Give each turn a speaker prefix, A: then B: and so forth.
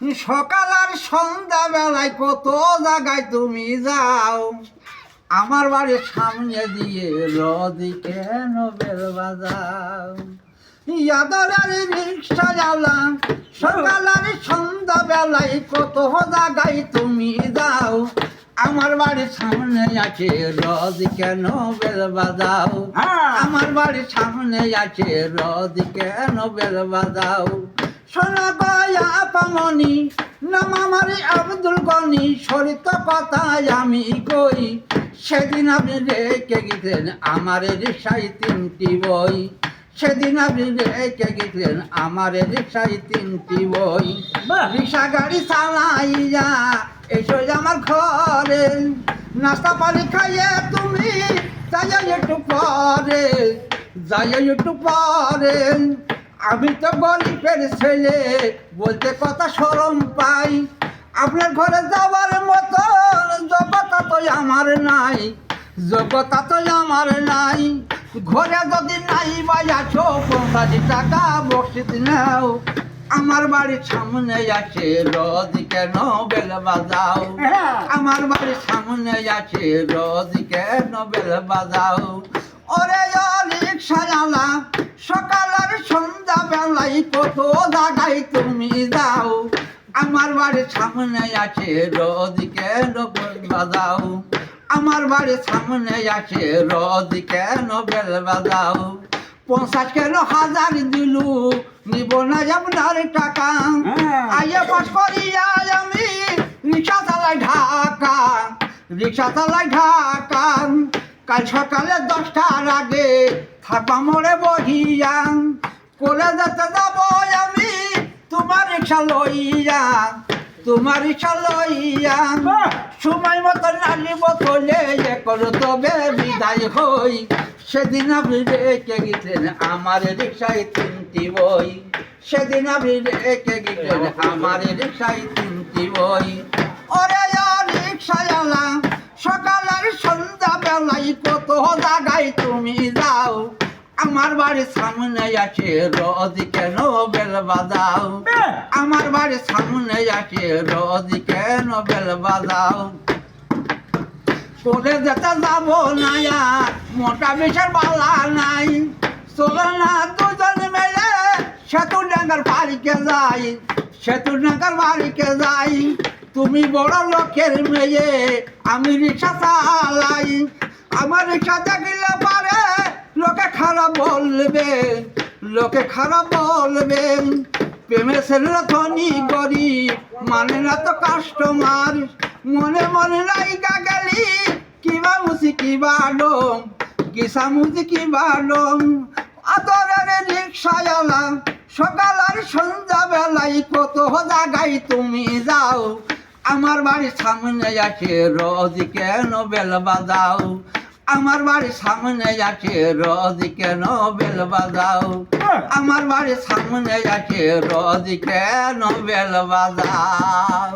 A: সকাল আর সন্ধ্যা বেলায় কত জায়গায় তুমি যাও। আমার বাড়ির সামনে দিয়ে রদি কেন বেল বাজাও? ইয়াদার রিক্সা জ্বালাম সকাল আর সন্ধ্যা বেলায় কত জায়গায় তুমি যাও। আমার বাড়ির সামনে আছে রদি কেন বেল বাজাও?
B: হ্যাঁ।
A: আমার বাড়ির সামনে আছে রদি কেন বেল বাজাও? শোনা গয়া পামনি নাম আমার আব্দুল গনি সরিত কথায় আমি কই সেদিন আপনি রেখে গেছেন আমার রিক্সায় তিনটি বই। সেদিন আপনি রেখে গেছেন আমার রিক্সায় তিনটি বই। রিক্সা গাড়ি চালাইয়া এসো আমার ঘরে নাস্তা পানি খাইয়ে তুমি যাই একটু পরে যাই একটু পরে। আমি তো গরিবের ছেলে বলতে কথা সরম পাই। আপনার ঘরে যাওয়ার মতো যোগ্যতা তো আমার নাই যোগ্যতা তো আমার নাই। ঘরে যদি নাই বা আছো পঞ্চাশ টাকা বসিত নাও। আমার বাড়ির সামনে আছে রোদ কেন বেল বাজাও?
B: হ্যাঁ।
A: আমার বাড়ির সামনে আছে রোদ কেন বেল বাজাও? ওরে ও রিক্সা জ্বালা সকাল বেলায় কত জায়গায় তুমি যাও। আমার বাড়ির সামনে আছে রোদ কেন বেল বাজাও আমার বাড়ির সামনে আছে রোদ কেন বেল বাজাও পঞ্চাশ কেন হাজার দিলু নিব না আপনার টাকা।
B: হ্যাঁ।
A: আইয়া পাস করিয়া আমি রিক্সা চালাই ঢাকা রিক্সা চালাই ঢাকা। কাল সকালে দশটার আগে থাকবা মোড়ে বহিয়া। করে যেতে যাব আমি? তোমার রিক্সা লইয়া তোমার রিক্সা লইয়া। সময় মতো নালি বোতলে এ করো তবে বিদায় হই। সেদিন আপনি রেখে গেছেন আমার রিক্সায় তিনটি বই। সেদিন আপনি রেখে গেছেন আমার রিক্সায় তিনটি বই। ওরে রিক্সাওয়ালা সকালের সন্ধ্যা বেলায় কত জায়গায় তুমি যাও? আমার বাড়ির সামনে আছে রোদ কেন বেল বাজাও। আমার বাড়ির সামনে আছে রোদ কেন বেল বাজাও? করে যেতে যাব না মোটা বিষের বালা নাই। চলো না দুজন মেলে সেতু ডাঙ্গার বাড়িকে যাই সেতু ডাঙ্গার বাড়িকে যাই। তুমি বড় লোকের মেয়ে আমি রিক্সা চালাই। আমার রিক্সা দেখলে পারে বলবে লোকে খারাপ বলবে। প্রেমের ছেলেরা ধনী গরিব মানে না তো কাস্টমার মনে মনে লাইগা গেলি, কিবা মুসি কিবা ডম কিসা মুসি কিবা ডম আদরের রিক্সাওয়ালা সকাল আর সন্ধ্যা বেলায় কত জায়গায় তুমি যাও। আমার বাড়ির সামনে আছে রোজ কেন বেল বাজাও? আমার বাড়ির সামনে যাচ্ছে রোজ কেন বেল বাজাও? আমার বাড়ির সামনে যাচ্ছে রোজ কেন বেল বাজাও?